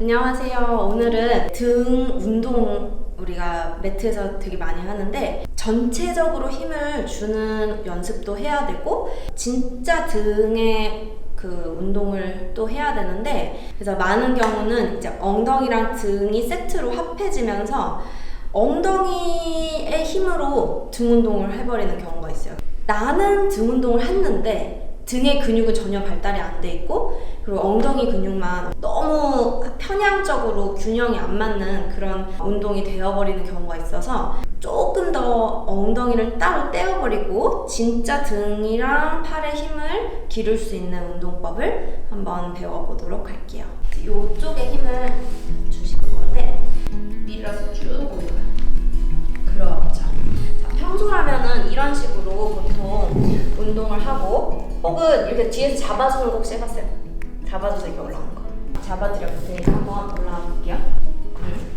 안녕하세요. 오늘은 등 운동 우리가 매트에서 되게 많이 하는데 전체적으로 힘을 주는 연습도 해야 되고 진짜 등에 그 운동을 또 해야 되는데 그래서 많은 경우는 이제 엉덩이랑 등이 세트로 합해지면서 엉덩이의 힘으로 등 운동을 해버리는 경우가 있어요. 나는 등 운동을 했는데 등의 근육은 전혀 발달이 안 돼 있고 그리고 엉덩이 근육만 너무 편향적으로 균형이 안 맞는 그런 운동이 되어버리는 경우가 있어서 조금 더 엉덩이를 따로 떼어버리고 진짜 등이랑 팔의 힘을 기를 수 있는 운동법을 한번 배워보도록 할게요. 이쪽에 힘을 건 운동을 하고 혹은 이렇게 뒤에서 잡아주는 거 혹시 해봤어요? 잡아줘서 이렇게 올라오는 거. 잡아드려 볼 테니까 한번 올라와 볼게요. 음.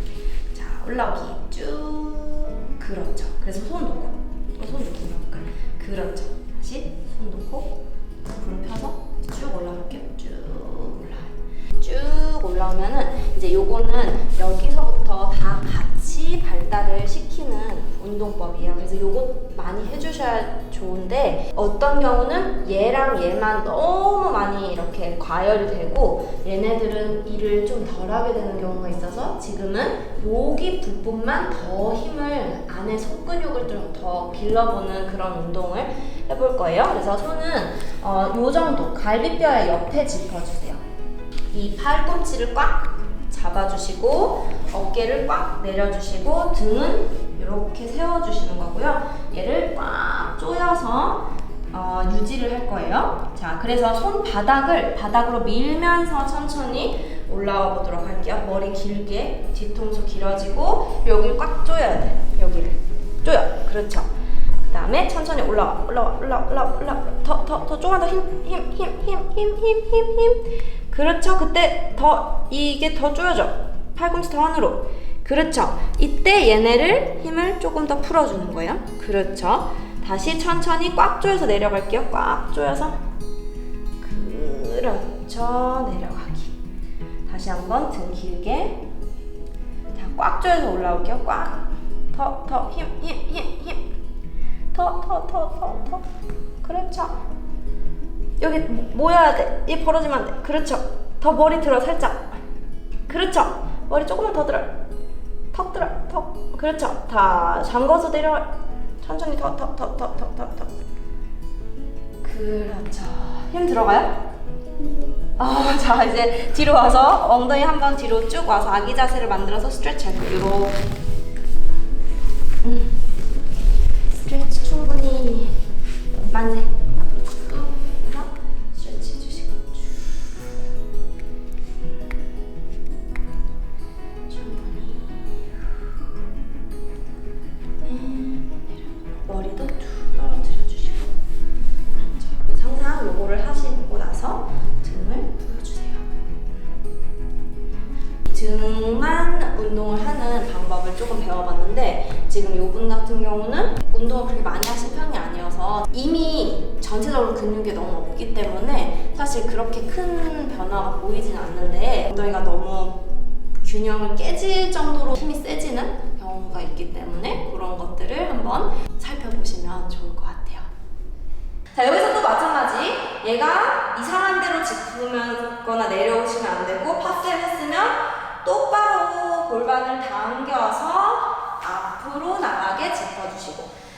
자, 올라오기 쭉. 그렇죠. 그래서 손 놓고. 어, 손 놓고 올라올까? 그렇죠. 다시 손 놓고 무릎 펴서 쭉 올라갈게요. 쭉 올라와요. 쭉 올라오면은 이제 요거는 여기서부터 다 같이 발달을 시키는 운동법이에요. 그래서 요거 많이 해주셔야 좋은데 어떤 경우는 얘랑 얘만 너무 많이 이렇게 과열이 되고 얘네들은 일을 좀 덜하게 되는 경우가 있어서 지금은 여기 부분만 더 힘을 안에 속근육을 좀 더 길러보는 그런 운동을 해볼 거예요. 그래서 손은 어, 요 정도 갈비뼈의 옆에 짚어주세요. 이 팔꿈치를 꽉 잡아주시고 어깨를 꽉 내려주시고 등은 이렇게 세워주시는 거고요. 얘를 꽉 조여서 어, 유지를 할 거예요. 자, 그래서 손 바닥을 바닥으로 밀면서 천천히 올라와 보도록 할게요. 머리 길게 뒤통수 길어지고 여기를 꽉 조여야 돼. 여기를 조여. 그렇죠. 그 다음에 천천히 올라와, 올라와, 올라와, 올라와, 올라와. 더, 더, 더 조금 더 힘, 힘, 힘, 힘, 힘, 힘, 힘, 힘. 그렇죠. 그때 더 이게 더 조여져. 팔꿈치 더 안으로. 그렇죠. 이때 얘네를 힘을 조금 더 풀어주는 거예요. 그렇죠. 다시 천천히 꽉 조여서 내려갈게요. 꽉 조여서. 그렇죠. 내려가기. 다시 한번 등 길게. 자, 꽉 조여서 올라올게요. 꽉. 더, 더, 힘, 힘, 힘, 힘. 더, 더, 더, 더, 더. 그렇죠. 여기 모여야 돼. 얘 벌어지면 안 돼. 그렇죠. 더 머리 들어, 살짝. 그렇죠. 머리 조금만 더 들어. 턱 들어, 턱. 그렇죠. 다 잠궈서 내려와. 천천히 더, 더, 더, 더, 더, 더, 더. 그렇죠. 힘 들어가요? 아, 자 이제 뒤로 와서 엉덩이 한 번 뒤로 쭉 와서 아기 자세를 만들어서 할게요. 이렇게. 등만 운동을 하는 방법을 조금 배워봤는데 지금 요분 같은 경우는 운동을 그렇게 많이 하신 편이 아니어서 이미 전체적으로 근육이 너무 없기 때문에 사실 그렇게 큰 변화가 보이진 않는데 엉덩이가 너무 균형을 깨질 정도로 힘이 세지는 경우가 있기 때문에 그런 것들을 한번 살펴보시면 좋을 것 같아요. 자 여기서 또 마찬가지 얘가 이상한 데로 짚으거나 내려오시면 안 되고 똑바로 골반을 당겨서 앞으로 나가게 짚어주시고